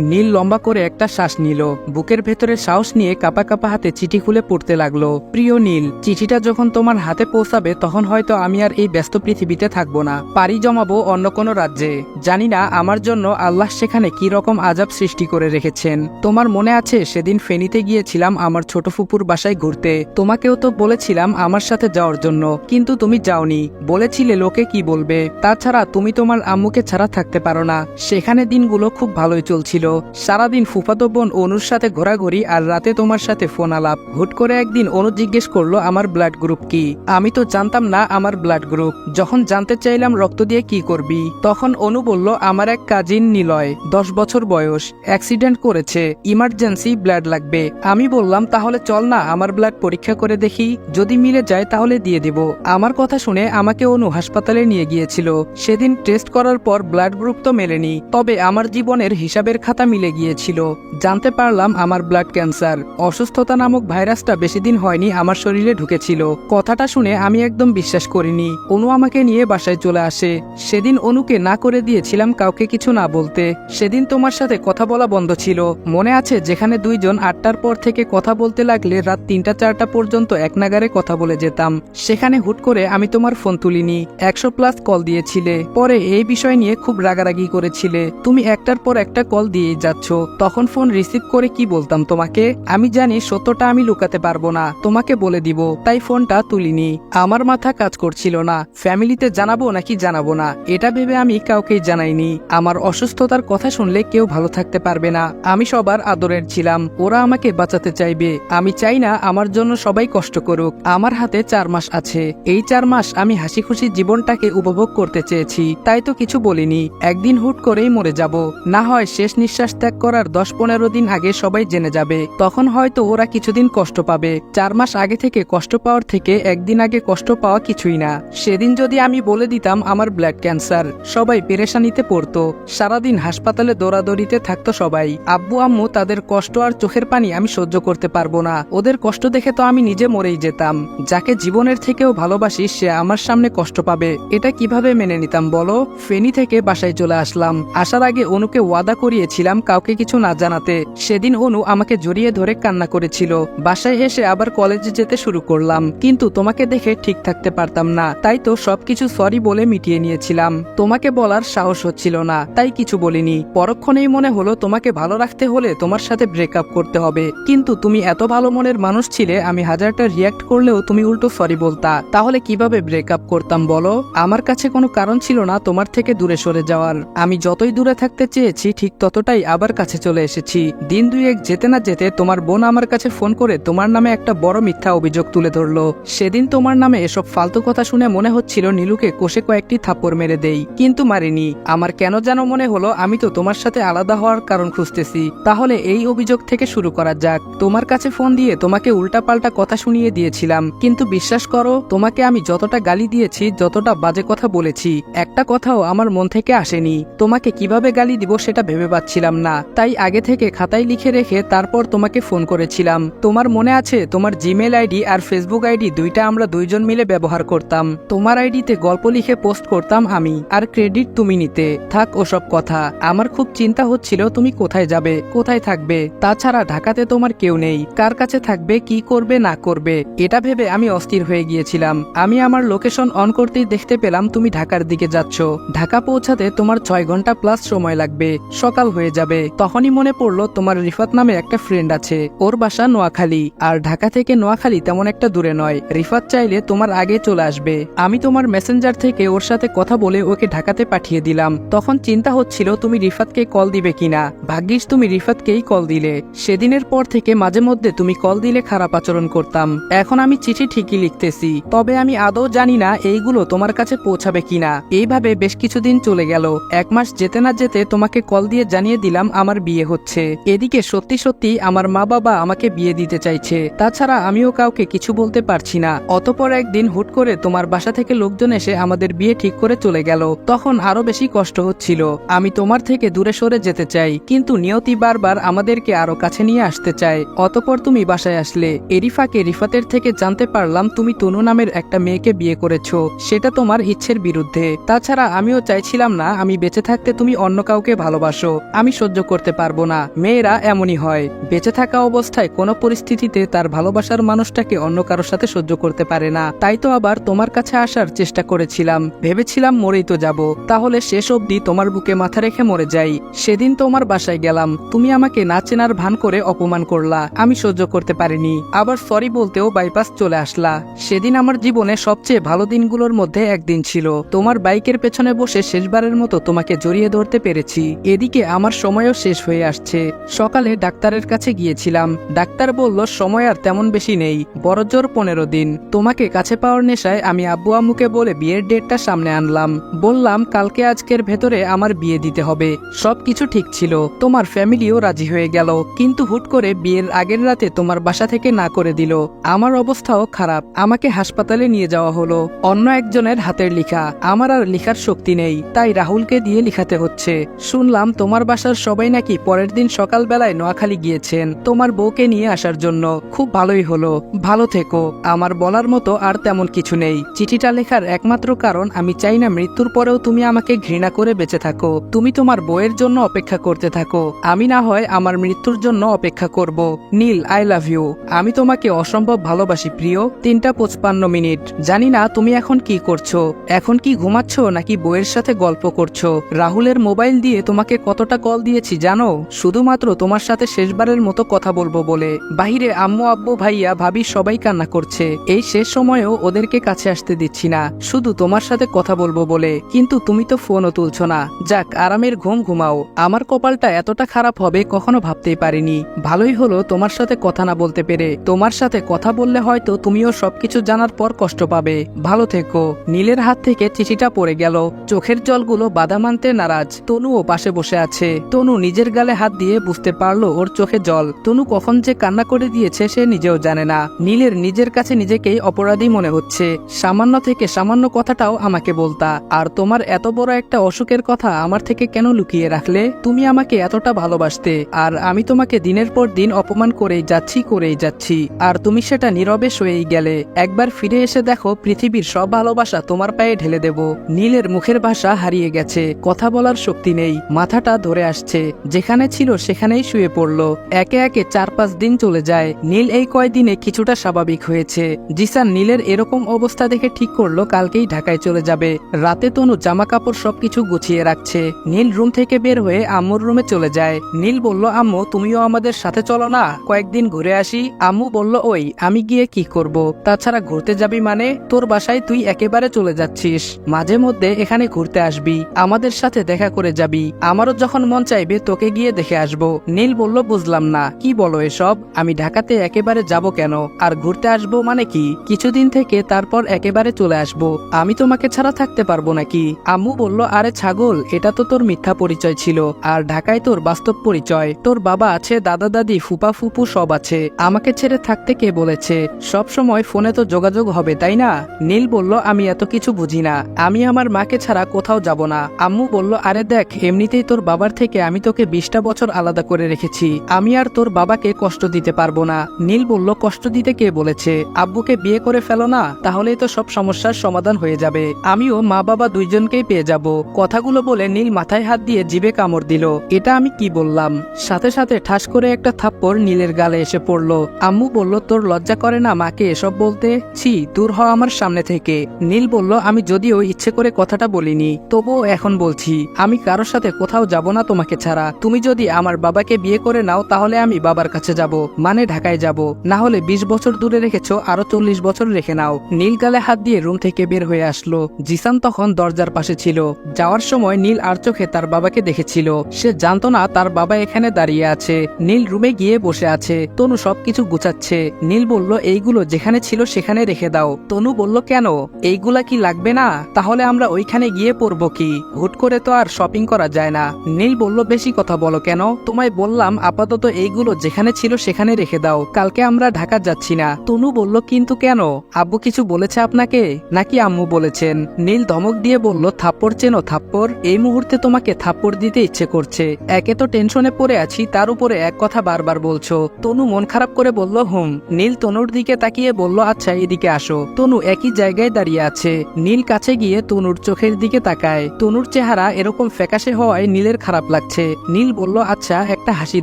নীল লম্বা করে একটা শ্বাস নিল। বুকের ভেতরে সাহস নিয়ে কাপা কাপা হাতে চিঠি খুলে পড়তে লাগল। প্রিয় নীল, চিঠিটা যখন তোমার হাতে পৌঁছাবে, তখন হয়তো আমি আর এই ব্যস্ত পৃথিবীতে থাকব না। পারি জমাবো অন্য কোনো রাজ্যে। জানি না আমার জন্য আল্লাহ সেখানে কি রকম আজাব সৃষ্টি করে রেখেছেন। তোমার মনে আছে, সেদিন ফেনীতে গিয়েছিলাম আমার ছোট ফুপুর বাসায় ঘুরতে। তোমাকেও তো বলেছিলাম আমার সাথে যাওয়ার জন্য, কিন্তু তুমি যাওনি। বলেছিলে লোকে কি বলবে? তাছাড়া তুমি তোমার আম্মুকে ছাড়া থাকতে পারো না। সেখানে দিনগুলো খুব ভালোই চলছিল। সারাদিন ফুফাতো বোন অনুর সাথে ঘোরাঘুরি আর রাতে তোমার সাথে ফোন আলাপ। হুট করে একদিন অনু জিজ্ঞেস করল, আমার ব্লাড গ্রুপ কি? আমি তো জানতাম না আমার ব্লাড গ্রুপ। যখন জানতে চাইলাম রক্ত দিয়ে কি করবি? তখন অনু বলল, আমার এক কাজিন নিলয়, দশ বছর বয়স, অ্যাক্সিডেন্ট করেছে, ইমার্জেন্সি ব্লাড লাগবে। আমি বললাম, তাহলে চল না, আমার ব্লাড পরীক্ষা করে দেখি, যদি মিলে যায় তাহলে দিয়ে দেব। আমার কথা শুনে আমাকে অনু হাসপাতালে নিয়ে গিয়েছিল। সেদিন টেস্ট করার পর ব্লাড গ্রুপ তো মেলেনি, তবে আমার জীবনের হিসাবের খাতা মিলে গিয়েছিল। জানতে পারলাম আমার ব্লাড ক্যান্সার অসুস্থতা নামক ভাইরাসটা বেশি দিন হয়নি আমার শরীরে ঢুকেছিল। কথাটা শুনে আমি একদম বিশ্বাস করিনি। অনু আমাকে নিয়ে বাসায় চলে আসে। সেদিন অনুকে না করে দিয়েছিলাম কাউকে কিছু না বলতে। সেদিন তোমার সাথে কথা বলা বন্ধ ছিল। মনে আছে যেখানে দুইজন আটটার পর থেকে কথা বলতে লাগলে রাত তিনটা চারটা পর্যন্ত এক নাগারে কথা বলে যেতাম। সেখানে হুট করে আমি তোমার ফোন তুলিনি। একশো প্লাস কল দিয়েছিলে। পরে এই বিষয় নিয়ে খুব রাগারাগি করেছিলে। তুমি একটার পর একটা কল দিয়েই যাচ্ছ, তখন ফোন রিসিভ করে কি বলতাম তোমাকে? আমি জানি সত্যটা আমি লুকাতে পারব না, তোমাকে বলে দিব, তাই ফোনটা তুলিনি। আমার মাথা কাজ করছিল না, ফ্যামিলিতে জানাব নাকি জানাব না, এটা ভেবে আমি কাউকেই জানাইনি। আমার অসুস্থতার কথা শুনলে কেউ ভালো থাকতে পারবে না, আমি সবার আদরের ছিলাম, ওরা আমাকে বাঁচাতে চাইবে, আমি চাই না আমার জন্য সবাই কষ্ট করুক, আমার হাতে চার মাস আছে, এই চার মাস আমি হাসি খুশি জীবনটাকে উপভোগ করতে চেয়েছি, তাই তো কিছু বলিনি, একদিন হুট করেই মরে যাব, না হয় শেষ নিঃশ্বাস ত্যাগ করার দশ পনেরো দিন আগে সবাই জেনে যাবে। তখন হয়তো ওরা কিছুদিন কষ্ট পাবে। চার মাস আগে থেকে কষ্ট পাওয়ার থেকে একদিন আগে কষ্ট পাওয়া কিছুই না। সেদিন যদি আমি বলে দিতাম আমার ব্লাড ক্যান্সার, সবাই পেরেশানিতে পড়তো। সারাদিন হাসপাতালে দৌড়াদৌড়িতে থাকতো সবাই। আব্বু, আম্মু তাদের কষ্ট আর চোখের পানি আমি সহ্য করতে পারব না। ওদের কষ্ট দেখে তো আমি নিজে মরেই যেতাম। যাকে জীবনের থেকেও ভালোবাসি, সে আমার সামনে কষ্ট পাবে। এটা কীভাবে মেনে নিতাম বলো? ফেনী থেকে বাসায় চলে আসলাম। আসার আগে অনুকে ওয়াদা করিয়েছিলাম কাউকে কিছু না জানাতে। সেদিন অনু আমাকে জড়িয়ে ধরে কান্না করেছিল। বাসায় এসে আবার কলেজে যেতে শুরু করলাম। কিন্তু তোমাকে দেখে ঠিক থাকতে পারতাম না। তাই তো সবকিছু সরি বলে মিটিয়ে নিয়েছিলাম। তোমাকে বলার সাহস হচ্ছিল না। তাই কিছু বলিনি। পরক্ষণেই মনে হলো তোমাকে ভালো রাখতে হলে তোমার সাথে ব্রেকআপ করতে হবে। কিন্তু তুমি এত ভালো মনের মানুষ ছিলে, আমি হাজারটা রিয়াক্ট করলেও তুমি উল্টো সরি বলতা। তাহলে কীভাবে ব্রেকআপ করতাম বলো? আমার কাছে কোনো কারণ ছিল না তোমার থেকে দূরে সরে যাওয়ার। আমি যতই দূরে থাকতে চেয়েছি, ঠিক ততটাই আবার কাছে চলে এসেছি। দিন দুয়েক যেতে না যেতে তোমার বোন আমার কাছে ফোন করে তোমার নামে একটা বড় মিথ্যা অভিযোগ তুলে ধরলো। সেদিন তোমার নামে এসব ফালতু কথা শুনে মনে হচ্ছিল নীলুকে কোষে কয়েকটি থাপ্পড় মেরে দেই। কিন্তু মারিনি, আমার কেন যেন মনে হলো আমি তো তোমার সাথে আলাদা হওয়ার কারণ খুঁজতেছি। তাহলে এই অভিযোগ থেকে শুরু করা যাক। তোমার কাছে ফোন দিয়ে তোমাকে উল্টাপাল্টা কথা শুনিয়ে দিয়েছিলাম। কিন্তু বিশ্বাস করো, তোমাকে আমি যতটা গালি দিয়েছি, যতটা বাজে কথা বলেছি, একটা কথাও আমার মন থেকে আসেনি। তোমাকে কীভাবে গালি দিব সেটা ভেবে পাচ্ছিলাম না। তাই আগে থেকে খাতায় লিখে রেখে তারপর তোমাকে ফোন করেছিলাম। তোমার মনে আছে, তোমার জিমেল আইডি আর ফেসবুক আইডি দুইটা আমরা দুইজন মিলে ব্যবহার করতাম। তোমার আইডিতে গল্প লিখে পোস্ট করতাম আমি, আর ক্রেডিট তুমি নিতে। থাক ওসব কথা, আমার খুব চিন্তা হচ্ছিল তুমি কোথায় যাবে, কোথায় থাকবে। তাছাড়া ঢাকাতে তোমার কেউ নেই, কার কাছে থাকবে, কি করবে, না করবে, এটা ভেবে আমি অস্থির হয়ে গিয়েছিলাম। আমি আমার লোকেশন অন করতেই দেখতে পেলাম তুমি ঢাকার দিকে যাচ্ছ। ঢাকা পৌঁছাতে তোমার ছয় ঘণ্টা প্লাস সময় লাগবে। সকাল হয়ে যাবে। তখনই মনে পড়ল তোমার রিফাত নামে একটা ফ্রেন্ড আছে। ওর বাসা নোয়াখালী। আর ঢাকা থেকে নোয়াখালী তেমন একটা দূরে নয়। রিফাত চাইলে তোমার আগে চলে আসবে। আমি তোমার মেসেঞ্জার থেকে ওর সাথে কথা বলে ওকে ঢাকাতে পাঠিয়ে দিলাম। তখন চিন্তা হচ্ছিল তুমি রিফাতকে কল দিবে কিনা। ভাগ্যিস তুমি রিফাতকেই কল দিলে। সেদিনের পর থেকে মাঝে মধ্যে তুমি কল দিলে খারাপ আচরণ করতাম। এখন আমি চিঠি ঠিকই লিখতেছি। তবে আমি আদৌ জানি না এইগুলো তোমার কাছে পৌঁছাবে কিনা। এইভাবে বেশ কিছুদিন চলে গেল। এক মাস যেতে না যেতে তোমাকে কল দিয়ে জানিয়ে দিলাম, আমার বিয়ে হচ্ছে। এদিকে সত্যি সত্যি আমার মা বাবা আমাকে বিয়ে দিতে চাইছে। তাছাড়া আমিও কাউকে কিছু বলতে পারছি না। অতপর একদিন হুট করে তোমার বাসা থেকে লোকজন এসে আমাদের বিয়ে ঠিক করে চলে গেল। তখন আরও বেশি কষ্ট হচ্ছিল। আমি তোমার থেকে দূরে সরে যেতে চাই, কিন্তু নিয়তি বারবার আমাদেরকে আরও কাছে নিয়ে আসতে চায়। অতপর তুমি বাসায় আসলে। এরিফাকে রিফাতের থেকে জানতে পারলাম তুমি তনু নামের একটা মেয়েকে বিয়ে করেছ। সেটা তোমার ইচ্ছের বিরুদ্ধে। তাছাড়া আমিও চাইছিলাম না, আমি বেঁচে থাকতে তুমি অন্য কাউকে ভালোবাসো। আমি আমি সহ্য করতে পারব না। মেয়েরা এমনই হয়। বেঁচে থাকা অবস্থায় কোনো পরিস্থিতিতে তার ভালোবাসার মানুষটাকে অন্য কারোর সাথে সহ্য করতে পারে না। তাই তো আবার তোমার কাছে আসার চেষ্টা করেছিলাম। ভেবেছিলাম মরেই তো যাব। তাহলে শেষ অবধি তোমার বুকে মাথা রেখে মরে যাই। সেদিন তোমার বাসায় গেলাম। তুমি আমাকে না চেনার ভান করে অপমান করলা। আমি সহ্য করতে পারিনি। আবার সরি বলতেও বাইপাস চলে আসলা। সেদিন আমার জীবনে সবচেয়ে ভালো দিনগুলোর মধ্যে একদিন ছিল। তোমার বাইকের পেছনে বসে শেষবারের মতো তোমাকে জড়িয়ে ধরতে পেরেছি। এদিকে আমার সময়ও শেষ হয়ে আসছে। সকালে ডাক্তারের কাছে গিয়েছিলাম। ডাক্তার বলল, সময় আর তেমন বেশি নেই। বড়জোর পনেরো দিন। তোমাকে কাছে পাওয়ার নেশায় আমি আব্বু আম্মুকে বলে বিয়ের ডেটটা সামনে আনলাম। বললাম, কালকে আজকের ভেতরে আমার বিয়ে দিতে হবে। সবকিছু ঠিক ছিল। তোমার ফ্যামিলিও রাজি হয়ে গেল। কিন্তু হুট করে বিয়ের আগের রাতে তোমার বাসা থেকে না করে দিল। আমার অবস্থাও খারাপ। আমাকে হাসপাতালে নিয়ে যাওয়া হলো। অন্য একজনের হাতের লেখা। আমার আর লেখার শক্তি নেই। তাই রাহুলকে দিয়ে লিখাতে হচ্ছে। শুনলাম, তোমার বাসার সবাই নাকি পরের দিন সকালবেলায় নোয়াখালী গিয়েছেন। তোমার বউকে নিয়ে আসার জন্য খুব ভালোই হলো। ভালো থেকো। আমার বলার মতো আর তেমন কিছু নেই। চিঠিটা লেখার একমাত্র কারণ আমি চাই না মৃত্যুর পরেও তুমি আমাকে ঘৃণা করে বেঁচে থাকো। তুমি তোমার বউয়ের জন্য অপেক্ষা করতে থাকো। আমি না হয় আমার মৃত্যুর জন্য অপেক্ষা করব। নীল আই লাভ ইউ আমি তোমাকে অসম্ভব ভালোবাসি, প্রিয়। তিনটা পঁচপান্ন মিনিট। জানি না তুমি এখন কি করছ। এখন কি ঘুমাচ্ছ নাকি বইয়ের সাথে গল্প করছ? রাহুলের মোবাইল দিয়ে তোমাকে কতটা কল দিয়েছি, জানো? শুধুমাত্র তোমার সাথে শেষবারের মতো কথা বলব বলে। বাহিরে আম্মু, আব্বু, ভাইয়া, ভাবি সবাই কান্না করছে। এই শেষ সময়েও ওদেরকে কাছে আসতে দিচ্ছি না। শুধু তোমার সাথে কথা বলব বলে। কিন্তু তুমি তো ফোনও তুলছ না। যাক, আরামের ঘুম ঘুমাও। আমার কপালটা এতটা খারাপ হবে কখনো ভাবতেই পারিনি। ভালোই হলো তোমার সাথে কথা না বলতে পেরে। তোমার সাথে কথা বললে হয়তো তুমিও সবকিছু জানার পর কষ্ট পাবে। ভালো থেকো। নীলের হাত থেকে চিঠিটা পড়ে গেল। চোখের জলগুলো বাধা মানতে নারাজ। তনুও পাশে বসে আছে। তনু নিজের গালে হাত দিয়ে বুঝতে পারল ওর চোখে জল। তনু কখন যে কান্না করে দিয়েছে সে নিজেও জানে না। নীলের নিজের কাছে নিজেকেই অপরাধী মনে হচ্ছে। সামান্য থেকে সামান্য কথাটাও আমাকে বলতা, আর তোমার এত বড় একটা অসুখের কথা আমার থেকে কেন লুকিয়ে রাখলে? তুমি আমাকে এতটা ভালোবাসতে, আর আমি তোমাকে দিনের পর দিন অপমান করেই যাচ্ছি করেই যাচ্ছি, আর তুমি সেটা নীরবে সয়েই গেলে। একবার ফিরে এসে দেখো পৃথিবীর সব ভালোবাসা তোমার পায়ে ঢেলে দেব। নীলের মুখের ভাষা হারিয়ে গেছে, কথা বলার শক্তি নেই, মাথাটা ধরে আসছে। যেখানে ছিল সেখানেই শুয়ে পড়ল। একে একে চার পাঁচ দিন চলে যায়। নীল এই কয়দিনে কিছুটা স্বাভাবিক হয়েছে। জিসান নীলের এরকম অবস্থা দেখে ঠিক করল কালকেই ঢাকায় চলে যাবে। রাতে তনু জামা কাপড় সবকিছু গুছিয়ে রাখছে। নীল রুম থেকে বের হয়ে আম্মুর রুমে চলে যায়। নীল বলল, আম্মু, তুমিও আমাদের সাথে চলো না। কয়েকদিন ঘুরে আসি। আম্মু বলল, ওই, আমি গিয়ে কি করব? তাছাড়া ঘুরতে যাবি মানে? তোর বাসায় তুই একেবারে চলে যাচ্ছিস। মাঝে মধ্যে এখানে ঘুরতে আসবি। আমাদের সাথে দেখা করে যাবি। আমারও যখন মন চাইবে তোকে গিয়ে দেখে আসব। নীল বলল, বুঝলাম না। কি বলো এসব? আমি ঢাকাতে একেবারে যাব কেন? আর ঘুরতে আসব মানে কি? কিছুদিন থেকে তারপর একেবারে চলে আসব। আমি তোমাকে ছাড়া থাকতে পারব নাকি? আম্মু বলল, আরে ছাগল, এটা তো তোর মিথ্যা পরিচয় ছিল। আর ঢাকায় তোর বাস্তব পরিচয়। তোর বাবা আছে, দাদা দাদি, ফুপা ফুপু সব আছে। আমাকে ছেড়ে থাকতে কে বলেছে? সব সময় ফোনে তো যোগাযোগ হবে, তাই না? নীল বলল, আমি এত কিছু বুঝি না। আমি আমার মাকে ছাড়া কোথাও যাব না। আম্মু বলল, আরে দেখ, এমনিতেই তোর বাবার থেকে আমি তোকে বিশটা বছর আলাদা করে রেখেছি। আমি আর তোর বাবাকে কষ্ট দিতে পারব না। নীল বলল, কষ্ট দিতে কে বলেছে? আব্বুকে বিয়ে করে ফেলো না, তাহলেই তো সব সমস্যার সমাধান হয়ে যাবে। আমিও মা বাবা দুইজনকেই পেয়ে যাব। কথাগুলো বলে নীল মাথায় হাত দিয়ে জিভে কামড় দিল। এটা আমি কি বললাম? সাথে সাথে ঠাস করে একটা থাপ্পড় নীলের গালে এসে পড়ল। আম্মু বলল, তোর লজ্জা করে না মাকে এসব বলতে? ছি, দূর হ আমার সামনে থেকে। নীল বলল, আমি যদিও ইচ্ছে করে কথাটা বলিনি, তবুও এখন বলছি, আমি কারোর সাথে কোথাও যাব না তোমাকে ছাড়া। তুমি যদি আমার বাবাকে বিয়ে করে নাও, তাহলে আমি বাবার কাছে যাব মানে ঢাকায় যাব। না হলে বিশ বছর দূরে রেখেছো, আরও চল্লিশ বছর রেখে নাও। নীল গালে হাত দিয়ে রুম থেকে বের হয়ে আসলো। জিসান তখন দরজার পাশে ছিল। যাওয়ার সময় নীল আর চোখে তার বাবাকে দেখেছিল। সে জানতো না তার বাবা এখানে দাঁড়িয়ে আছে। নীল রুমে গিয়ে বসে আছে। তনু সবকিছু গুছাচ্ছে। নীল বলল, এইগুলো যেখানে ছিল সেখানে রেখে দাও। তনু বলল, কেন? এইগুলা কি লাগবে না? তাহলে আমরা ওইখানে গিয়ে পড়ব কি? হুট করে তো আর শপিং করা যায় না। নীল বলল বেশি কথা বলো কেন? তোমায় বললাম, আপাতত এইগুলো যেখানে ছিল সেখানে রেখে দাও। কালকে আমরা ঢাকা যাচ্ছি না। তনু বলল, কিন্তু কেন? আব্বু কিছু বলেছে আপনাকে? নাকি আম্মু বলেছেন? নীল ধমক দিয়ে বলল, থাপ্পড় চেনো, থাপ্পড়। এই মুহূর্তে তোমাকে থাপ্পড় দিতে ইচ্ছে করছে। একে তো টেনশনে পড়ে আছি, তার উপরে এক কথা বারবার বলছো। তনু মন খারাপ করে বলল, হুম। নীল তনুর দিকে তাকিয়ে বলল আচ্ছা এদিকে আসো। তনু একই জায়গায় দাঁড়িয়ে আছে। নীল কাছে গিয়ে তনুর চোখের দিকে তাকায়। তনুর চেহারা এরকম ফ্যাকাশে হওয়ায় নীলের খারাপ লাগছে। নীল বলল আচ্ছা একটা হাসি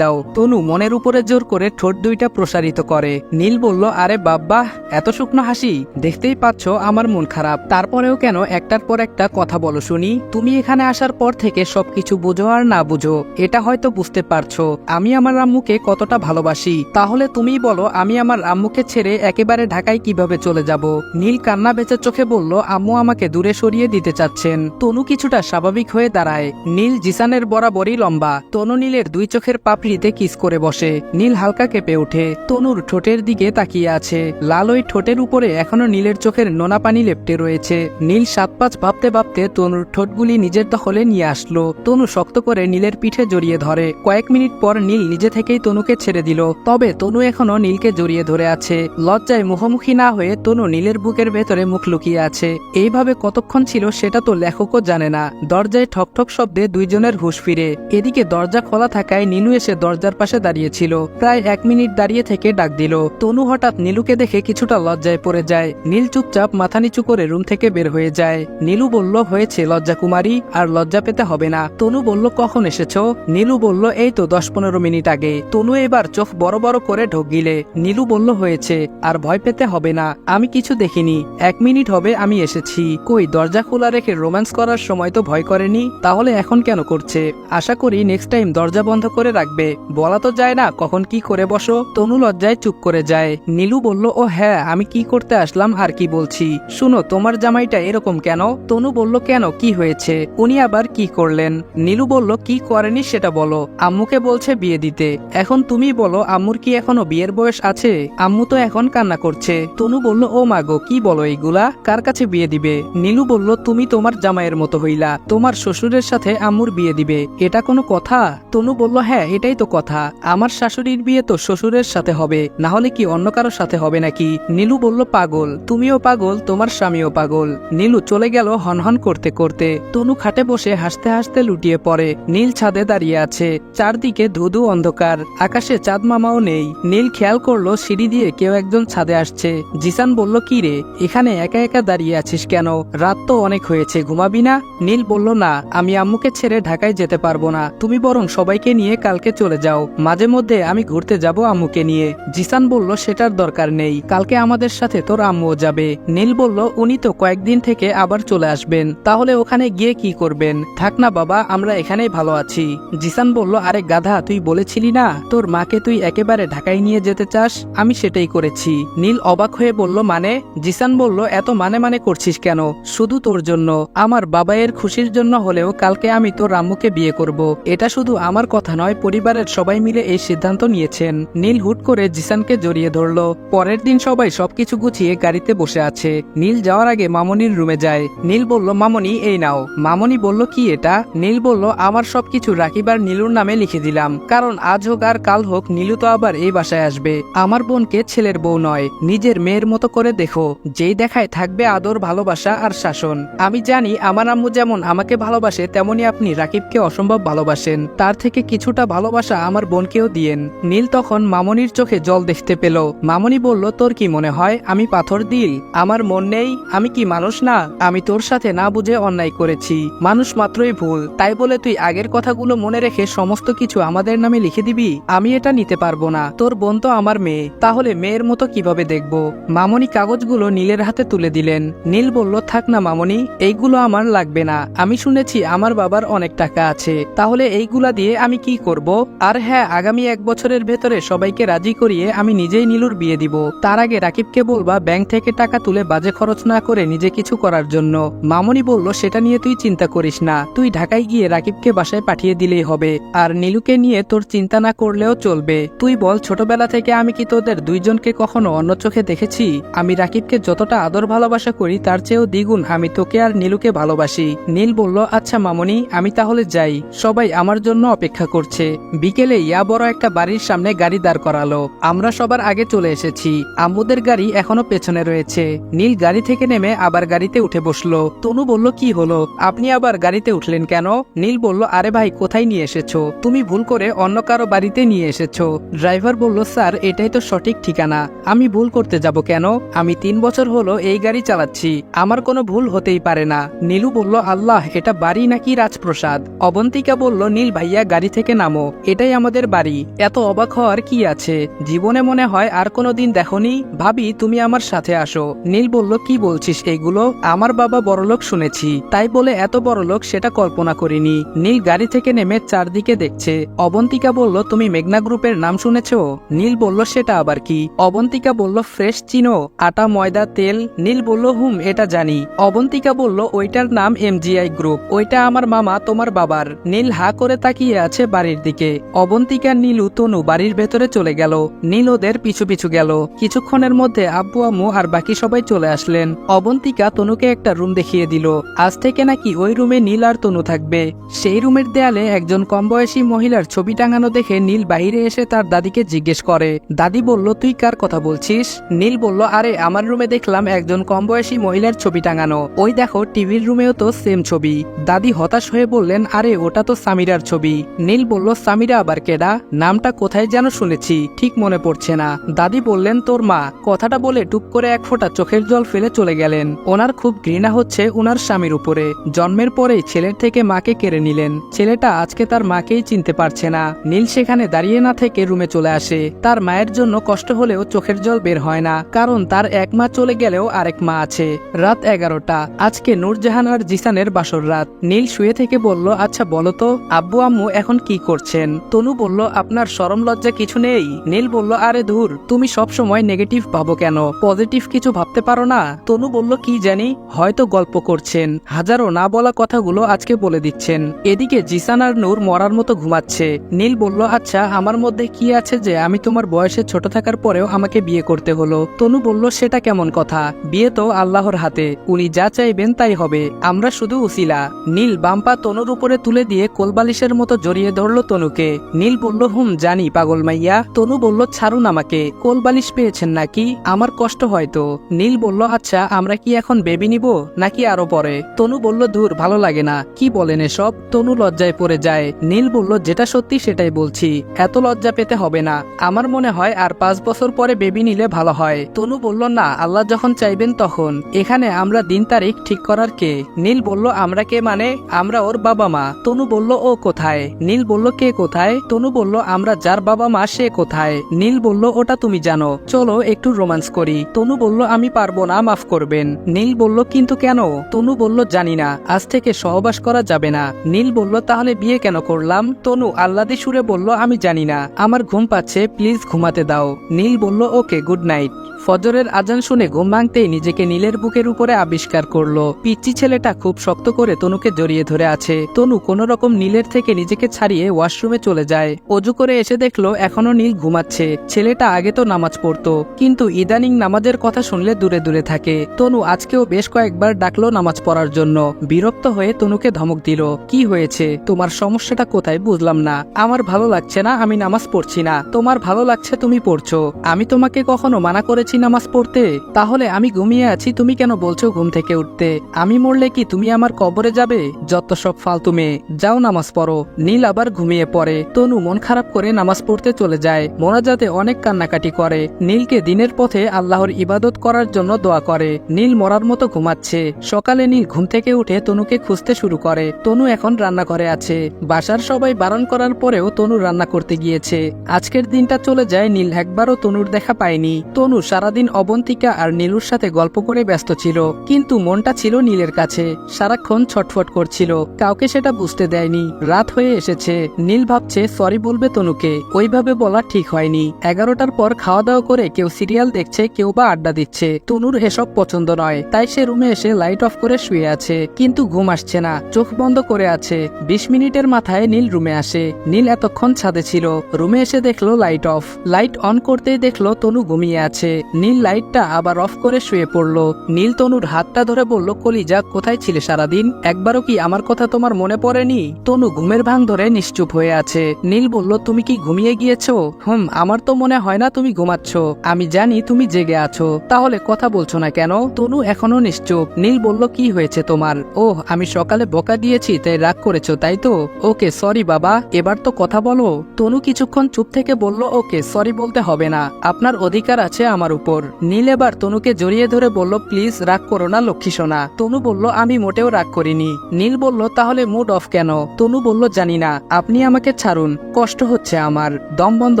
দাও। তনু মনের উপরে জোর করে ঠোঁট দুইটা প্রসারিত করে। নীল বলল, আরে বাব্বা, এত শুকনো হাসি। দেখতেই পাচ্ছ আমার মন খারাপ। তারপরেও কেন একটার পর একটা কথা বলো শুনি। তুমি এখানে আসার পর থেকে সবকিছু বুঝো আর না বুঝো, এটা হয়তো বুঝতে পারছ। আমি আমার আম্মুকে কতটা ভালোবাসি। তাহলে তুমিই বলো, আমি আমার আম্মুকে ছেড়ে একেবারে ঢাকায় কীভাবে চলে যাব? নীল কান্না বেচে চোখে বলল, আম্মু আমাকে দূরে সরিয়ে দিতে চাচ্ছেন। তনু কিছুটা স্বাভাবিক হয়ে দাঁড়ায়। নীল জিসানের বরাবরই লম্বা। তনু নীলের দুই চোখের পাপড়িতে কিস করে বসে। নীল হালকা কেঁপে ওঠে। তনুর ঠোঁটের দিকে তাকিয়ে আছে। লাল ওই ঠোঁটের উপরে এখনও নীলের চোখের নোনা পানি লেপটে রয়েছে। নীল সাত পাঁচ ভাবতে ভাবতে তনুর ঠোঁটগুলি নিজের দখলে নিয়ে আসলো। তনু শক্ত করে নীলের পিঠে জড়িয়ে ধরে। কয়েক মিনিট পর নীল নিজে থেকেই তনুকে ছেড়ে দিল। তবে তনু এখনও নীলকে জড়িয়ে ধরে আছে। লজ্জায় মুখোমুখি না হয়ে তনু নীলের বুকের ভেতরে মুখ লুকিয়ে আছে। এইভাবে কতক্ষণ ছিল সেটা তো লেখকও জানে না। দরজায় ঠকঠক শব্দে দুইজনের হুশ ফিরে। এদিকে দরজা খোলা থাকায় নীলু এসে দরজার পাশে দাঁড়িয়েছিল। প্রায় এক মিনিট দাঁড়িয়ে থেকে ডাক দিল। তনু হঠাৎ নীলুকে দেখে কিছুটা লজ্জায় পড়ে যায়। নীল চুপচাপ মাথা নিচু করে রুম থেকে বের হয়ে যায়। নীলু বলল, হয়েছে লজ্জা কুমারী, আর লজ্জা পেতে হবে না। তনু বলল, কখন এসেছ? নীলু বলল, এই তো দশ পনেরো মিনিট আগে। তনু এবার চোখ বড় বড় করে ঢোক গিলে। নীলু বলল, হয়েছে, আর ভয় পেতে হবে না। আমি কিছু দেখিনি। এক মিনিট হবে, আমি এসেছি। কই, দরজা খোলা রেখে রোম্যান্স করার সময় তো ভয় করেনি? তাহলে এখন কেন করছে? আশা করি নেক্সট টাইম দরজা বন্ধ করে রাখবে। বলা তো যায় না কখন কি করে বসো। তনু লজ্জায় চুপ করে যায়। নীলু বলল, ও হ্যাঁ আমি কি করতে আসলাম আর কি বলছি। শুনো, তোমার জামাইটা এরকম কেন? তনু বলল, কেন? কি হয়েছে? উনি আবার কি করলেন? নীলু বলল, কি করেনি সেটা বলো। আম্মুকে বলছে বিয়ে দিতে। এখন তুমি বলো, আম্মুর কি এখনও বিয়ের বয়স আছে? আম্মু তো এখন কান্না করছে। তনু বলল, ও মাগো কি বলো এইগুলা? কার কাছে বিয়ে দিবে? নীলু বলল, তুমি তোমার জামাইয়ের মতো হইলা। তোমার শ্বশুরের সাথে আম্মুর বিয়ে দিবে। এটা কোনো কথা? তনু বলল হ্যাঁ এটাই তো কথা। আমার শাশুড়ির বিয়ে তো শ্বশুরের সাথে হবে, না হলে কি অন্য কারোর সাথে হবে নাকি? নীলু বলল, পাগল। তুমিও পাগল, তোমার স্বামীও পাগল। নীলু চলে গেল হনহন করতে করতে। তনু খাটে বসে হাসতে হাসতে লুটিয়ে পড়ে। নীল ছাদে দাঁড়িয়ে আছে। চারদিকে ধুধু অন্ধকার। আকাশে চাঁদ মামাও নেই। নীল খেয়াল করল, সিঁড়ি দিয়ে কেউ একজন ছাদে আসছে। জিসান বলল, কি রে? এখানে একা একা দাঁড়িয়ে আছিস কেন? রাত তো অনেক হয়েছে, ঘুমাবি না? নীল বলল, না, আমি আম্মুকে ছেড়ে ঢাকায় যেতে পারব না। তুমি বরং সবাইকে নিয়ে কালকে চলে যাও। মাঝে মধ্যে আমি ঘুরতে যাব আম্মুকে নিয়ে। জিসান বলল, সেটার দরকার নেই। কালকে আমাদের সাথে তোর আম্মুও যাবে। নীল বলল, উনি তো কয়েকদিন থেকে আবার চলে আসবেন। তাহলে ওখানে গিয়ে কি করবেন? থাক না বাবা, আমরা এখানেই ভালো আছি। জিসান বলল, আরে গাধা, তুই বলেছিলি না? তোর মাকে তুই একেবারে ঢাকায় নিয়ে যেতে চাস? আমি সেটাই করেছি। নীল অবাক হয়ে বলল মানে? জিসান বলল, এত মানে মানে করছিস কেন? শুধু তোর জন্য। আমার বাবায়ের খুশির জন্য হলেও কালকে আমি তোর আম্মুকে বিয়ে করব। এটা শুধু আমার কথা নয় পরিবারের সবাই মিলে এই সিদ্ধান্ত নিয়েছেন। নীল হুট করে জিসানকে জড়িয়ে ধরল। পরের দিন সবাই সবকিছু গুছিয়ে গাড়িতে বসে আছে। নীল যাওয়ার আগে মামনির রুমে যায়। নীল বলল, মামনি, এই নাও। মামনি বলল, কি এটা? নীল বলল, আমার সবকিছু রাকিবার নীলুর নামে লিখে দিলাম। কারণ আজ হোক আর কাল হোক নীলু তো আবার এই বাসায় আসবে। আমার বোনকে ছেলের বউ নয়। নিজের মেয়ের মতো করে দেখো। যেই দেখায় থাকবে আদর, ভালোবাসা আর শাসন। আমি জানি আমার আম্মু যেমন আমাকে ভালোবাসে, তেমনি আপনি রাকিবকে অসম্ভব ভালোবাসেন। তার থেকে কিছুটা ভালোবাসা আমার বোনকেও দিয়েন। নীল তখন মামনির চোখে জল দেখতে পেল। মামনি বলল, তোর কি মনে হয় আমি পাথর দিল? আমার মন নেই, আমি কি মানুষ না? আমি তোর সাথে না বুঝে অন্যায় করেছি। মানুষ মাত্রই ভুল। তাই বলে তুই আগের কথাগুলো মনে রেখে সমস্ত কিছু আমাদের নামে লিখে দিবি? আমি এটা নিতে পারব না। তোর বোন তো আমার মেয়ে। তাহলে মেয়ের মতো কীভাবে দেখব? মামনি কাগজগুলো নীলের হাতে তুলে দিলেন। নীল বলল, থাক না মামনি, এইগুলো আমার লাগবে না। আমি শুনেছি আমার বাবার অনেক টাকা আছে। তাহলে এইগুলা দিয়ে আমি কি করব? আর হ্যাঁ আগামী এক বছরের ভেতরে সবাইকে রাজি করিয়ে আমি নিজেই নীলুর বিয়ে দিব। তার আগে রাকিবকে বলবা ব্যাংক থেকে টাকা তুলে বাজে খরচ না করে নিজে কিছু করার জন্য। মামনি বলল, সেটা নিয়ে তুই চিন্তা করিস না। তুই ঢাকায় গিয়ে রাকিবকে বাসায় পাঠিয়ে দিলেই হবে। আর নীলুকে নিয়ে তোর চিন্তা না করলেও চলবে। তুই বল, ছোটবেলা থেকে আমি কি তোদের দুইজনকে কখনো অন্য চোখে দেখেছি? আমি রাকিবকে যতটা আদর ভালোবাসা করি, তার চেয়েও দ্বিগুণ আমি তোকে আর নীলুকে ভালোবাসি। নীল বলল আচ্ছা মামনি, আমি তাহলে যাই। সবাই আমার জন্য অপেক্ষা করছে। বিকেলে ইয়া বড় একটা বাড়ির সামনে গাড়ি দাঁড় করালো। আমরা সবার আগে চলে এসেছি। আম্মুদের গাড়ি এখনও পেছনে রয়েছে। নীল গাড়ি থেকে নেমে আবার গাড়িতে উঠে বসল। তনু বলল, কি হলো? আপনি আবার গাড়িতে উঠলেন কেন? নীল বলল, আরে ভাই, কোথায় নিয়ে এসেছ? তুমি ভুল করে অন্য কারও বাড়িতে নিয়ে এসেছ। ড্রাইভার বলল, স্যার, এটাই তো সঠিক ঠিকানা। আমি ভুল করতে যাব কেন? আমি তিন বছর হলো এই গাড়ি চালাচ্ছি। আমার কোনো ভুল হতেই পারে না। নীলু বলল, আল্লাহ, এটা বাড়ি নাকি রাজপ্রসাদ? অবন্তিকা বলল, নীল ভাইয়া, গাড়ি থেকে নামো, এটাই আমাদের বাড়ি। এত অবাক হওয়ার কি আছে? জীবনে মনে হয় আর কোনো দিন দেখনি? ভাবি, তুমি আমার সাথে আসো। নীল বলল, কি বলছিস এগুলো? আমার বাবা বড়লোক শুনেছি। তাই বলে এত বড়লোক সেটা কল্পনা করিনি। নীল গাড়ি থেকে নেমে চারদিকে দেখছে। অবন্তিকা বলল, তুমি মেঘনা গ্রুপের নাম শুনেছো? নীল বলল, সেটা আবার কি? অবন্তিকা বলল, ফ্রেশ চিনো, আটা, ময়দা, তেল। নীল বলল, হুম, এটা জানি। অবন্তিকা বলল, ওইটার নাম এমজিআই গ্রুপ। ওইটা আমার মামা, তোমার বাবার। নীল হা করে তাকিয়ে আছে বাড়ির দিকে। অবন্তিকা নীলু তনু বাড়ির ভেতরে চলে গেল। নীল ওদের পিছু পিছু গেল। কিছুক্ষণের মধ্যে আব্বু, আম্মু আর বাকি সবাই চলে আসলেন। অবন্তিকা তনুকে একটা রুম দেখিয়ে দিল। আজ থেকে নাকি ওই রুমে নীল আর তনু থাকবে। সেই রুমের দেয়ালে একজন কম বয়সী মহিলার ছবি টাঙানো দেখে নীল বাইরে এসে তার দাদিকে জিজ্ঞেস করে, দাদি বলল, তুই কার কথা বলছিস? নীল বলল, আরে, আমার রুমে দেখলাম একজন কম বয়সী মহিলার ছবি টাঙানো। ওই দেখো, টিভির রুমেও তো সেম ছবি। দাদি হতাশ হয়ে বললেন, আরে, ওটা তো সামিরার ছবি। নীল বলল সামিরা আবার কেডা? নামটা কোথায় যেন শুনেছি, ঠিক মনে পড়ছে না। দাদি বললেন, তোর মা। কথাটা বলে টুক করে এক ফোঁটা চোখের জল ফেলে চলে গেলেন। ওনার খুব ঘৃণা হচ্ছে ওনার স্বামীর উপরে। জন্মের পরেই ছেলের থেকে মাকে কেড়ে নিলেন। ছেলেটা আজকে তার মাকেই চিনতে পারছে না। নীল সেখানে দাঁড়িয়ে না থেকে রুমে চলে আসে। তার মায়ের জন্য কষ্ট হলেও চোখের জল বের হয় না, কারণ তার এক মা চলে গেলেও আরেক মা আছে। রাত এগারোটা। আজকে নূরজাহান আর জিসানের বাসর রাত। নীল শুয়ে থেকে বলল আচ্ছা বলো তো, আব্বু, আম্মু এখন কি করছেন। তনু বলল, আপনার সরম লজ্জা কিছু নেই? নীল বলল, আরে ধুর, তুমি সব সময় নেগেটিভ ভাবো কেন? পজিটিভ কিছু ভাবতে পারো না? তনু বলল, কি জানি, হয়তো গল্প করছেন। হাজারো না বলা কথাগুলো আজকে বলে দিচ্ছেন। এদিকে জিসান আর নূর মরার মতো ঘুমাচ্ছে। নীল বলল আচ্ছা আমার মধ্যে কি আছে যে আমি তোমার বয়সে ছোট থাকার পরেও আমাকে বিয়ে করতে হলো? তনু বলল, সেটা কেমন কথা? বিয়ে তো আল্লাহর হাতে। উনি যা চাইবেন তাই হবে। আমরা শুধু উসিলা। নীল বাম্পা তনুর উপরে তুলে দিয়ে কোলবালিশের মতো জড়িয়ে ধরলো তনুকে। নীল বলল, হুম, জানি পাগল মাইয়া। তনু বলল, ছাড়ুন আমাকে। কোলবালিশ পেয়েছেন নাকি? আমার কষ্ট হয়তো নীল বলল আচ্ছা আমরা কি এখন বেবি নিব নাকি আরও পরে? তনু বলল, ধুর, ভালো লাগে না। কি বলেন এসব? তনু লজ্জায় পড়ে যায়। নীল বলল, যেটা সত্যি সেটাই বলছি। এত লজ্জা পেতে হবে না। আমার মনে হয় আর পাঁচ বছর পরে বেবি নিলে ভালো হয়। তনু বলল, না, আল্লাহ যখন চাইবেন তখন। এখানে আমরা দিন তারিখ ঠিক করার কে? নীল বলল, আমরা কে মানে? আমরা ওর বাবা মা। তনু বলল, ও কোথায়? নীল বলল কে কোথায়? তনু বলল, আমরা যার বাবা মা, সে কোথায়? নীল বলল, ওটা তুমি জানো। চলো, একটু রোমান্স করি। তনু বলল, আমি পারব না, মাফ করবেন। নীল বলল, কিন্তু কেন? তনু বলল, জানি না। আজ থেকে সহবাস করা যাবে না। নীল বলল, তাহলে বিয়ে কেন করলাম? তনু আল্লাদি সুরে বলল, আমি জানি না। আমার ঘুম পাচ্ছে, প্লিজ ঘুমাতে দাও। নীল বলল, ওকে, গুড নাইট। ফজরের আজান শুনে ঘুম ভাঙতেই নিজেকে নীলের বুকের উপরে আবিষ্কার করল। পিচ্চি ছেলেটা খুব শক্ত করে তনুকে জড়িয়ে ধরে আছে। তনু কোন রকম নীলের থেকে নিজেকে ছাড়িয়ে ওয়াশরুমে চলে যায়। অজু করে এসে দেখল এখনও নীল ঘুমাচ্ছে। ছেলেটা আগে তো নামাজ পড়তো, কিন্তু ইদানিং নামাজের কথা শুনলে দূরে দূরে থাকে। তনু আজকেও বেশ কয়েকবার ডাকলো নামাজ পড়ার জন্য। বিরক্ত হয়ে তনুকে ধমক দিল, কি হয়েছে? তোমার সমস্যাটা কোথায়? বুঝলাম না। আমার ভালো লাগছে না, আমি নামাজ পড়ছি না। তোমার ভালো লাগছে, তুমি পড়ছো। আমি তোমাকে কখনো মানা করেছি নামাজ পড়তে? তাহলে আমি ঘুমিয়ে আছি, তুমি কেন বলছো ঘুম থেকে উঠতে? আমি মরলে কি তুমি আমার কবরে যাবে? যত সব ফালতু মেয়ে, যাও নামাজ পড়ো। নীল আবার ঘুমিয়ে পড়ে। তনু মন খারাপ করে নামাজ পড়তে চলে যায়। মোনাজাতে অনেক কান্নাকাটি করে। নীলকে দিনের পথে আল্লাহর ইবাদত করার জন্য দোয়া করে। নীল মরার মতো ঘুমাচ্ছে। সকালে নীল ঘুম থেকে উঠে তনুকে খুঁজতে শুরু করে। তনু এখন রান্না করে আছে। বাসার সবাই বারণ করার পরেও তনু রান্না করতে গিয়েছে। আজকের দিনটা চলে যায় নীল একবারও তনুর দেখা পায়নি। তনু সারাদিন অবন্তিকা আর নীলুর সাথে গল্প করে ব্যস্ত ছিল, কিন্তু মনটা ছিল নীলের কাছে। সারাক্ষণ ছটফট করছিল, কাউকে সেটা বুঝতে দেয়নি। রাত হয়ে এসেছে, নীল ভাবছে, সরি বলবে তনুকে, ওইভাবে বলা ঠিক হয়নি। এগারোটার পর খাওয়া দাওয়া করে কেউ সিরিয়াল দেখছে, কেউ বা আড্ডা দিচ্ছে। তনুর এসব পছন্দ নয়, তাই সে রুমে এসে লাইট অফ করে শুয়ে আছে, কিন্তু ঘুম আসছে না, চোখ বন্ধ করে আছে। বিশ মিনিটের মাথায় নীল রুমে আসে। নীল এতক্ষণ ছাদে ছিল, রুমে এসে দেখল লাইট অফ। লাইট অন করতেই দেখল তনু ঘুমিয়ে আছে। নীল লাইটটা আবার অফ করে শুয়ে পড়ল। নীল তনুর হাতটা ধরে বলল, কলিজা, কোথায় ছিলে সারাদিন? একবারও কি আমার কথা তোমার মনে পড়েনি? তনু ঘুমের ভাঙ ধরে নিশ্চুপ হয়ে আছে। নীল বলল, তুমি কি ঘুমিয়ে গিয়েছ? হুম, আমার তো মনে হয় না তুমি ঘুমাচ্ছ। আমি জানি তুমি জেগে আছো। তাহলে কথা বলছো না কেন? তনু এখনও নিশ্চুপ। নীল বলল, কি হয়েছে তোমার? ওহ, আমি সকালে বকা দিয়েছি, তাই রাগ করেছ, তাই তো? ওকে, সরি বাবা, এবার তো কথা বলো। তনু কিছুক্ষণ চুপ থেকে বলল, ওকে, সরি বলতে হবে না। আপনার অধিকার আছে আমার উপর। নীল এবার তনুকে জড়িয়ে ধরে বলল, প্লিজ রাগ করো না লক্ষ্মী সোনা। তনু বলল, আমি মোটেও রাগ করিনি। নীল বলল, তাহলে মুড অফ কেন? তনু বলল, জানি না, আপনি আমাকে ছাড়ুন, কষ্ট হচ্ছে আমার, দম বন্ধ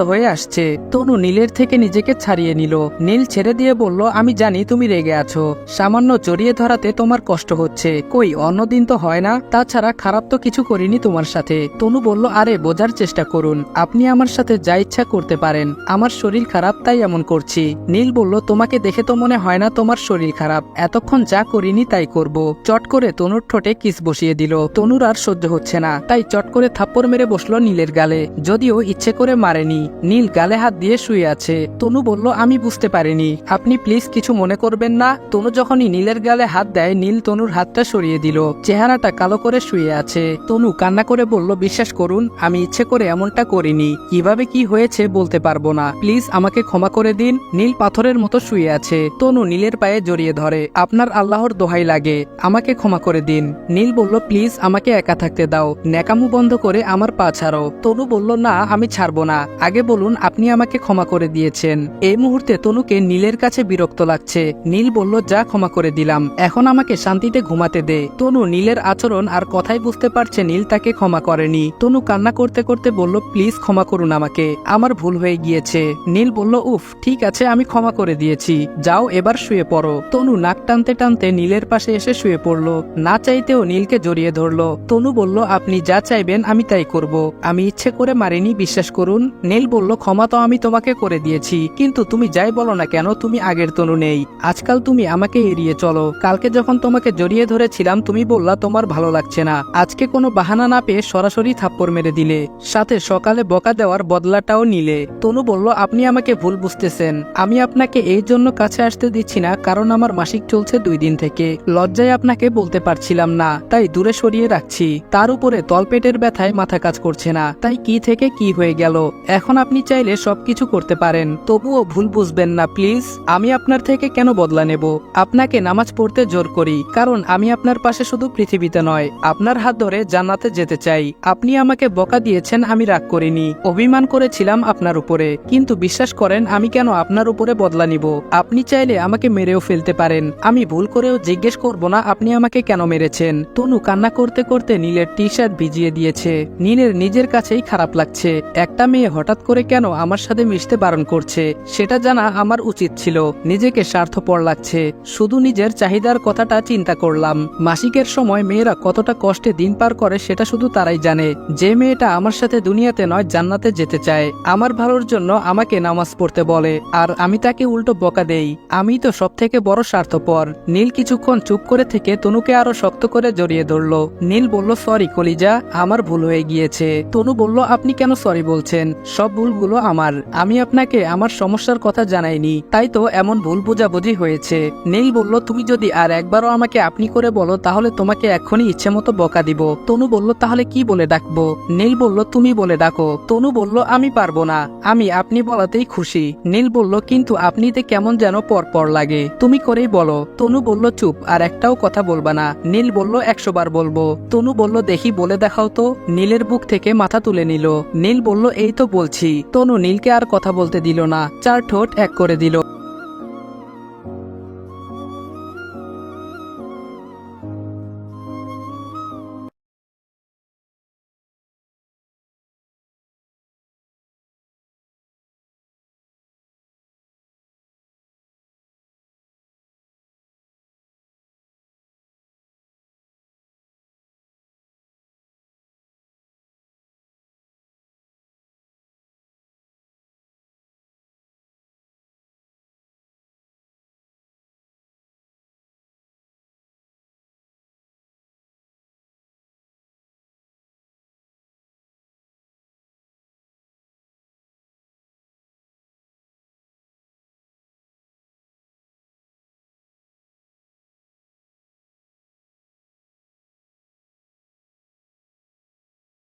হয়ে আসছে। তনু নীলের থেকে নিজেকে ছাড়িয়ে নিল। নীল ছেড়ে দিয়ে বলল, আমি জানি তুমি রেগে আছো। সামান্য জড়িয়ে ধরাতে তোমার কষ্ট হচ্ছে। কই, অন্যদিন তো হয় না, তাছাড়া খারাপ তো কিছু করিনি তোমার সাথে। তনু বলল, আরে, বোঝার চেষ্টা করুন। আপনি আমার সাথে যা ইচ্ছা করতে পারেন। আমার শরীর খারাপ, তাই এমন করছি। নীল বলল, তোমাকে দেখে তো মনে হয় না তোমার শরীর খারাপ। এতক্ষণ যা করিনি তাই করব। চট করে তনুর ঠোঁটে কিস বসিয়ে দিল। তনুর আর সহ্য হচ্ছে না। তাই চট করে থাপ্পড় মেরে বসল নীলের গালে। যদিও ইচ্ছে করে মারেনি। নীল গালে হাত দিয়ে শুয়ে আছে। তনু বলল, আমি বুঝতে পারিনি। আপনি প্লিজ কিছু মনে করবেন না। তনু যখনই নীলের গালে হাত দেয়, নীল তনুর হাতটা সরিয়ে দিল। চেহারাটা কালো করে শুয়ে আছে। তনু কান্না করে বলল, বিশ্বাস করুন, আমি ইচ্ছে করে এমনটা করিনি। কীভাবে কি হয়েছে বলতে পারব না। প্লিজ আমাকে ক্ষমা করে দিন। নীল পাথরের মতো শুয়ে আছে। তনু নীলের পায়ে জড়িয়ে ধরে, আপনার আল্লাহর দোহাই লাগে, আমাকে ক্ষমা করে দিন। নীল বলল, প্লিজ, আমাকে একা থাকতে দাও। ন্যাকামু বন্ধ করে আমার পা ছাড়ো। তনু বলল, না, আমি ছাড়বো না। আগে বলুন, আপনি আমাকে ক্ষমা করে দিয়েছেন। এই মুহূর্তে তনুকে নীলের কাছে বিরক্ত লাগছে। নীল বলল, যা, ক্ষমা করে দিলাম। এখন আমাকে শান্তিতে ঘুমাতে দে। তনু নীলের আচরণ আর কথাই বুঝতে পারছে নীল তাকে ক্ষমা করেনি। তনু কান্না করতে করতে বলল, প্লিজ, ক্ষমা করুন আমাকে। আমার ভুল হয়ে গিয়েছে। নীল বলল, উফ, ঠিক আছে, আমি ক্ষমা করে দিয়েছি। যাও এবার শুয়ে পড়ো। তনু নাক টানতে টানতে নীলের পাশে এসে শুয়ে পড়ল। না চাইতেও নীলকে জড়িয়ে ধরলো। তনু বলল, আপনি যা চাইবেন আমি তাই করব। আমি ইচ্ছে করে মারিনি, বিশ্বাস করুন। নীল বলল, ক্ষমা তো আমি তোমাকে করে দিয়েছি। কিন্তু তুমি যাই বলো না কেন, তুমি আগের তনু নেই। আজকাল তুমি আমাকে এড়িয়ে চলো। কালকে যখন তোমাকে জড়িয়ে ধরেছিলাম, তুমি বললা, তোমার ভালো লাগছে না। আজকে কোনো বাহানা না পেয়ে সরাসরি থাপ্পড় মেরে দিলে। সাথে সকালে বকা দেওয়ার বদলাটাও নিলে। তনু বলল, আপনি আমাকে ভুল বুঝতেছেন। আমি আপনাকে এই জন্য কাছে আসতে দিচ্ছি না, কারণ আমার মাসিক চলছে দুই দিন থেকে। লজ্জায় আপনাকে বলতে পারছিলাম না, তাই দূরে সরিয়ে রাখছি। তার উপরে তলপেটের ব্যথায় মাথা কাজ করছে না, তাই কি থেকে কি হয়ে গেল? এখন আপনি চাইলে সবকিছু করতে পারেন। তবুও ভুল বুঝবেন না, প্লিজ। আমি আপনার থেকে কেন বদলা নেব? আপনাকে নামাজ পড়তে জোর করি, কারণ আমি আপনার পাশে শুধু পৃথিবীতে নয়, আপনার হাত ধরে জান্নাতে যেতে চাই। আপনি আমাকে বকা দিয়েছেন, আমি রাগ করিনি। অভিমান করেছিলাম আপনার উপরে, কিন্তু বিশ্বাস করেন, আমি কেন আপনার উপরে বদলা নিব। আপনি চাইলে আমাকে মেরেও ফেলতে পারেন। আমি ভুল করেও জিজ্ঞেস করব না আপনি আমাকে কেন মেরেছেন। তনু কান্না করতে করতে নীলের টি শার্ট ভিজিয়ে দিয়েছে। নীলের নিজের কাছেই খারাপ লাগছে। একটা মেয়ে হঠাৎ করে কেন আমার সাথে মিশতে বারণ করছে, সেটা জানা আমার উচিত ছিল। নিজেকে স্বার্থপর লাগছে। শুধু নিজের চাহিদার কথাটা চিন্তা করলাম। মাসিকের সময় মেয়েরা কতটা কষ্টে দিন পার করে সেটা শুধু তারাই জানে। যে মেয়েটা আমার সাথে দুনিয়াতে নয়, জান্নাতে যেতে চায়। আমার ভালোর জন্য আমাকে নামাজ পড়তে বলে। আর আমি তাকে উল্টো বকা দেই। আমি তো সব থেকে বড় স্বার্থপর। নীল কিছুক্ষণ চুপ করে থেকে তনুকে আরও শক্ত করে জড়িয়ে ধরলো। নীল বলল সরি কলিজা, আমার ভুল হয়ে গিয়েছে। তনু বলল, আপনি কেন সরি বলছেন? সব ভুলগুলো আমার। আমি আপনাকে আমার সমস্যার কথা জানাইনি। তাই তো এমন ভুল বোঝাবুঝি হয়েছে। নীল বলল, তুমি যদি আর একবারও আমাকে আপনি করে বলো, তাহলে তোমাকে এখনই ইচ্ছে মতো বকা দিব। তনু বলল, তাহলে কি বলে ডাকবো? নীল বলল, তুমি বলে ডাকো। তনু বলল, আমি পারব না। আমি আপনি বলাতেই খুশি। নীল বলল, কিন্তু আপনিতে কেমন যেন পরপর পর লাগে। তুমি করেই বলো। তনু বলল, চুপ, আর একটাও কথা বলবা না। নীল বলল, একশো বার বলব। তনু বলল, দেখি, বলে দেখাও তো। নীলের বুক থেকে মাথা তুলে নিল। নীল বলল, এই তো বলছি। তনু নীলকে আর কথা বলতে দিল না। চার ঠোঁট এক করে দিল।